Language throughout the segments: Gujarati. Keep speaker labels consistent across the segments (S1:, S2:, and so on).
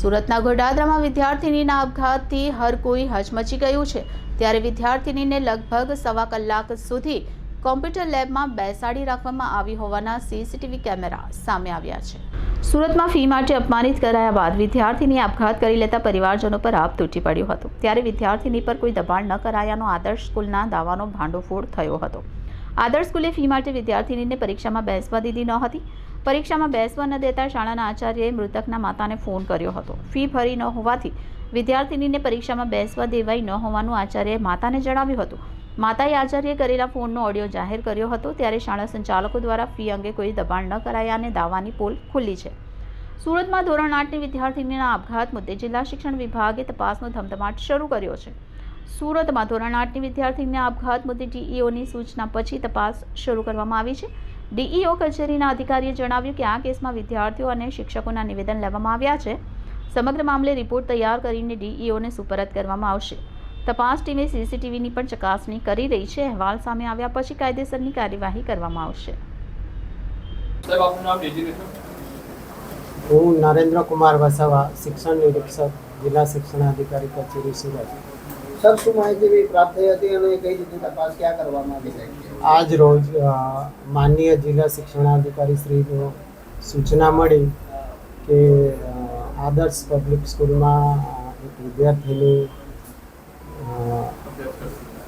S1: સુરતના ગોડાદરામાં વિદ્યાર્થિનીના આપઘાતથી હર કોઈ હચમચી ગયું છે. ત્યારે વિદ્યાર્થિનીને લગભગ સવા કલાક સુધી કોમ્પ્યુટર લેબમાં બેસાડી રાખવામાં આવી હોવાના સીસીટીવી કેમેરા સામે આવ્યા છે. સુરતમાં ફી માટે અપમાનિત કરાયા બાદ વિદ્યાર્થીની આપઘાત કરી લેતા પરિવારજનો પર આપ તૂટી પડ્યો હતો. ત્યારે વિદ્યાર્થીની પર કોઈ દબાણ ન કરાયાનો આદર્શ સ્કૂલના દાવાનો ભાંડોફોડ થયો હતો. આદર્શ સ્કૂલે ફી માટે વિદ્યાર્થીનીને પરીક્ષામાં બેસવા દીધી ન હતી. પરીક્ષામાં બેસવા ન દેતા શાળાના આચાર્યએ મૃતકના માતાને ફોન કર્યો હતો. ફી ભરી ન હોવાથી વિદ્યાર્થીનીને પરીક્ષામાં બેસવા દેવાઈ ન હોવાનું આચાર્યએ માતાને જણાવ્યું હતું. માતાએ આચાર્યએ કરેલા ફોનનો ઓડિયો જાહેર કર્યો હતો, ત્યારે શાળા સંચાલકો દ્વારા ફી અંગે કોઈ દબાણ ન કરાયા અને દાવાની પોલ ખુલ્લી છે. સુરતમાં ધોરણ આઠની વિદ્યાર્થીનીના આપઘાત મુદ્દે જિલ્લા શિક્ષણ વિભાગે તપાસનો ધમધમાટ શરૂ કર્યો છે. સુરતમાં ધોરણ આઠની વિદ્યાર્થીને આપઘાત મુદ્દે ડીઈઓની સૂચના પછી તપાસ શરૂ કરવામાં આવી છે. ડીઈઓ કચેરીના અધિકારીએ જણાવ્યું કે આ કેસમાં વિદ્યાર્થીઓ અને શિક્ષકોના નિવેદન લેવામાં આવ્યા છે. સમગ્ર મામલે રિપોર્ટ તૈયાર કરીને ડીઈઓને સુપરત કરવામાં આવશે. તપાસ ટીમે સીસીટીવીની પણ ચકાસણી કરી રહી છે. અહેવાલ સામે આવ્યા પછી કાયદેસરની કાર્યવાહી કરવામાં આવશે.
S2: સાહેબ આપનું નામ ડેઝિગ્નેશન
S3: હું નરેન્દ્ર કુમાર વસાવા શિક્ષણ નિરીક્ષક જિલ્લા શિક્ષણાધિકારી કચેરી સુરત.
S4: સર માહિતી પ્રાપ્ત થઈ હતી અને કઈ રીતે તપાસ ક્યાં કરવામાં આવી
S3: આજ રોજ માનનીય જિલ્લા શિક્ષણાધિકારી શ્રીનો સૂચના મળી કે આદર્શ પબ્લિક સ્કૂલમાં એક વિદ્યાર્થીની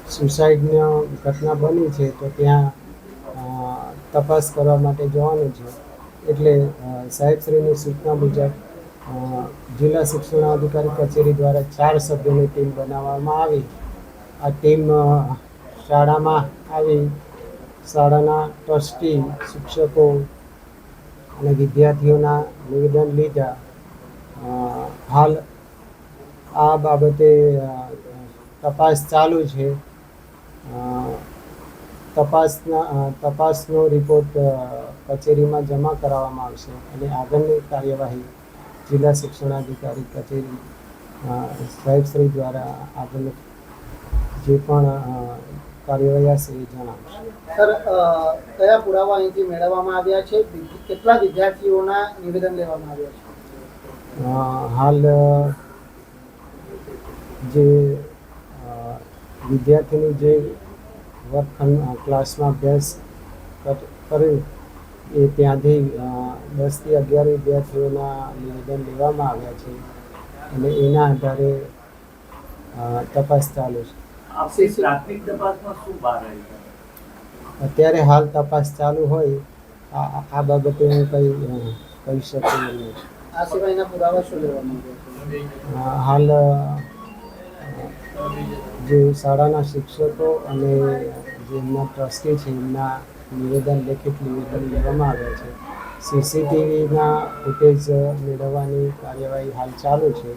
S3: સુસાઇડની ઘટના બની છે તો ત્યાં તપાસ કરવા માટે જવાનું છે. એટલે સાહેબશ્રીની સૂચના મુજબ જિલ્લા શિક્ષણાધિકારી કચેરી દ્વારા ચાર સભ્યોની ટીમ બનાવવામાં આવી. આ ટીમ શાળામાં આવી. શાળાના ટ્રસ્ટી, શિક્ષકો અને વિદ્યાર્થીઓના નિવેદન લીધા. હાલ આ બાબતે તપાસ ચાલુ છે. તપાસના તપાસનો રિપોર્ટ કચેરીમાં જમા કરાવવામાં આવશે. અને આગળની કાર્યવાહી જિલ્લા શિક્ષણાધિકારી કચેરી સાહેબશ્રી દ્વારા આગળ જે પણ કાર્યવાહી હશે એ જણાવશે.
S4: સર કયા પુરાવા અહીંથી મેળવવામાં આવ્યા છે? કેટલા વિદ્યાર્થીઓના નિવેદન લેવામાં આવ્યા છે?
S3: હાલ જે વિદ્યાર્થીની જે વર્ગખંડ ક્લાસમાં અભ્યાસ કર- એ ત્યાંથી દસથી અગિયાર વિદ્યાર્થીઓના નિવેદન લેવામાં આવ્યા છે. અને એના આધારે તપાસ ચાલુ છે? અત્યારે હાલ તપાસ ચાલુ હોય આ બાબતે હું કંઈ કહી શકું નહીં.
S4: આ સિવાયના પુરાવા શું
S3: હાલ જે શાળાના શિક્ષકો અને જે ટ્રસ્ટી છે, એમના નિવેદન લેખિત નિવેદન લેવામાં આવ્યા છે. સીસીટીવીના ફૂટેજ મેળવવાની કાર્યવાહી હાલ ચાલુ છે.